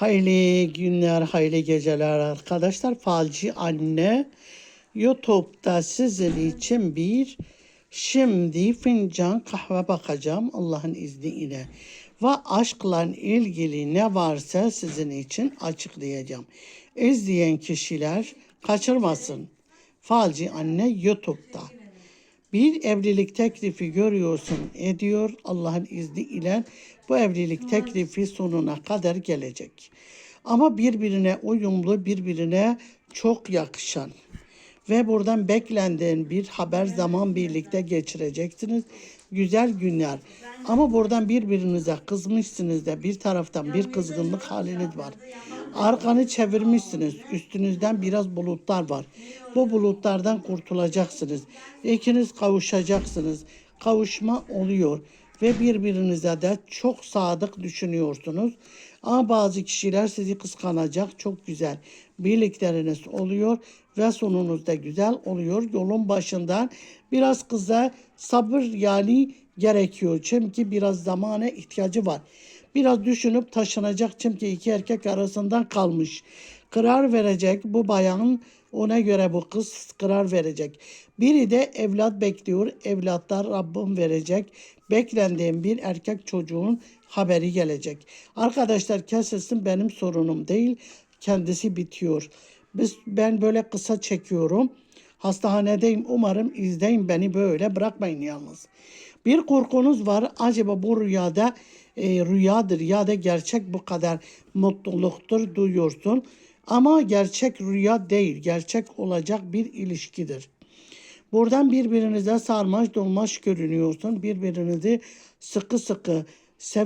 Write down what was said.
Hayırlı günler, hayırlı geceler arkadaşlar. Falcı Anne YouTube'da sizin için bir şimdi fincan kahve bakacağım Allah'ın izniyle. Ve aşkla ilgili ne varsa sizin için açıklayacağım. İzleyen kişiler kaçırmasın. Falcı Anne YouTube'da. Bir evlilik teklifi görüyorsun, ediyor. Allah'ın izniyle bu evlilik teklifi sonuna kadar gelecek. Ama birbirine uyumlu, birbirine çok yakışan ve buradan beklendiğin bir haber zaman birlikte geçireceksiniz. Güzel günler. Ama buradan birbirinize kızmışsınız da bir taraftan bir kızgınlık haliniz var. Arkanı çevirmişsiniz. Üstünüzden biraz bulutlar var. Bu bulutlardan kurtulacaksınız. İkiniz kavuşacaksınız. Kavuşma oluyor ve birbirinize de çok sadık düşünüyorsunuz. Ama bazı kişiler sizi kıskanacak. Çok güzel. Birlikleriniz oluyor ve sonunuz da güzel oluyor. Yolun başından biraz kıza sabır yani gerekiyor. Çünkü biraz zamana ihtiyacı var. Biraz düşünüp taşınacak çünkü iki erkek arasından kalmış. Karar verecek bu bayanın ona göre bu kız karar verecek. Biri de evlat bekliyor. Evlatlar Rabbim verecek. Beklendiğim bir erkek çocuğun haberi gelecek. Arkadaşlar kesilsin benim sorunum değil. Kendisi bitiyor. Biz, ben böyle kısa çekiyorum. Hastanedeyim. Umarım izleyin beni böyle bırakmayın yalnız. Bir korkunuz var. Acaba bu rüyada e, rüyadır ya da gerçek bu kadar mutluluktur duyuyorsun. Ama gerçek rüya değil. Gerçek olacak bir ilişkidir. Buradan birbirinize sarmaş dolmaş görünüyorsun. Birbirinizi sıkı sıkı sev